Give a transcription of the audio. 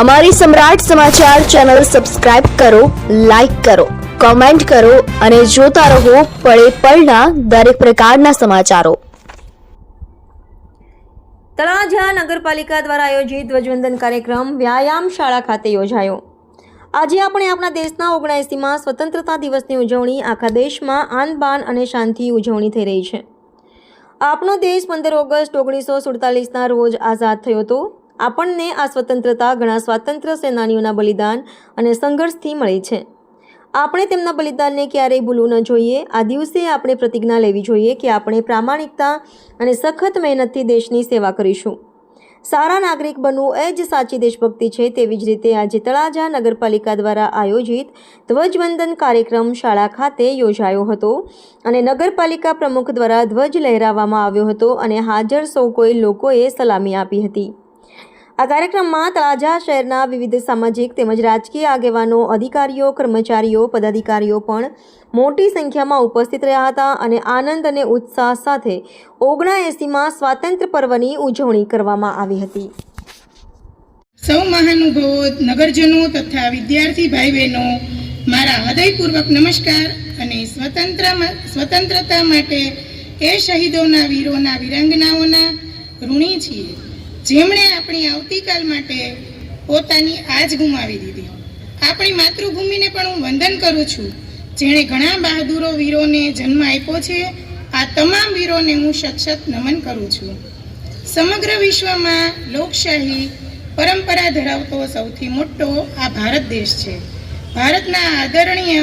અમારી સમ્રાટ સમાચાર ચેનલ સબસ્ક્રાઇબ કરો, લાઇક કરો, કોમેન્ટ કરો અને જોતા રહો પળે પળના દરેક પ્રકારના સમાચારો. તળાજા નગરપાલિકા દ્વારા આયોજિત ધ્વજવંદન કાર્યક્રમ વ્યાયામ શાળા ખાતે યોજાયો. આજે આપણે આપણા દેશના ઓગણએંસીમાં સ્વતંત્રતા દિવસની ઉજવણી આખા દેશમાં આન બાન અને શાંતિ ઉજવણી થઈ રહી છે. આપણો દેશ પંદર ઓગસ્ટ ઓગણીસો સુડતાલીસના રોજ આઝાદ થયો હતો. આપણને આ સ્વતંત્રતા ઘણા સ્વાતંત્ર્ય સેનાનીઓના બલિદાન અને સંઘર્ષથી મળી છે. આપણે તેમના બલિદાનને ક્યારેય ભૂલવું ન જોઈએ. આ દિવસે આપણે પ્રતિજ્ઞા લેવી જોઈએ કે આપણે પ્રામાણિકતા અને સખત મહેનતથી દેશની સેવા કરીશું. સારા નાગરિક બનવું એ જ સાચી દેશભક્તિ છે. તેવી જ રીતે આજે તળાજા નગરપાલિકા દ્વારા આયોજિત ધ્વજવંદન કાર્યક્રમ શાળા ખાતે યોજાયો હતો અને નગરપાલિકા પ્રમુખ દ્વારા ધ્વજ લહેરાવવામાં આવ્યો હતો અને હાજર સૌ કોઈ લોકોએ સલામી આપી હતી. આ કાર્યક્રમમાં તળાજા શહેરના વિવિધ સામાજિક તેમજ રાજકીય આગેવાનો, અધિકારીઓ, કર્મચારીઓ, પદાધિકારીઓ પણ મોટી સંખ્યામાં ઉપસ્થિત રહ્યા હતા અને આનંદ અને ઉત્સાહ સાથે ઓગણાએંસીમાં સ્વાતંત્ર્ય પર્વની ઉજવણી કરવામાં આવી હતી. સૌ મહાનુભાવો નગરજનો તથા વિદ્યાર્થી ભાઈ બહેનો મારા હૃદયપૂર્વક નમસ્કાર અને સ્વતંત્ર સ્વતંત્રતા માટે એ શહીદોના વીરોના વિરાંગનાઓના ઋણી છીએ. જેમણે આપણી આવતીકાલ માટે પોતાની આજ ગુમાવી દીધી. આપણી માતૃભૂમિને પણ હું વંદન કરું છું. જેણે ઘણા બહાદુરો વીરોને જન્મ આપ્યો છે, આ તમામ વીરોને હું સક્ષત નમન કરું છું. સમગ્ર વિશ્વમાં લોકશાહી પરંપરા ધરાવતો સૌથી મોટો આ ભારત દેશ છે. ભારતના આદરણીય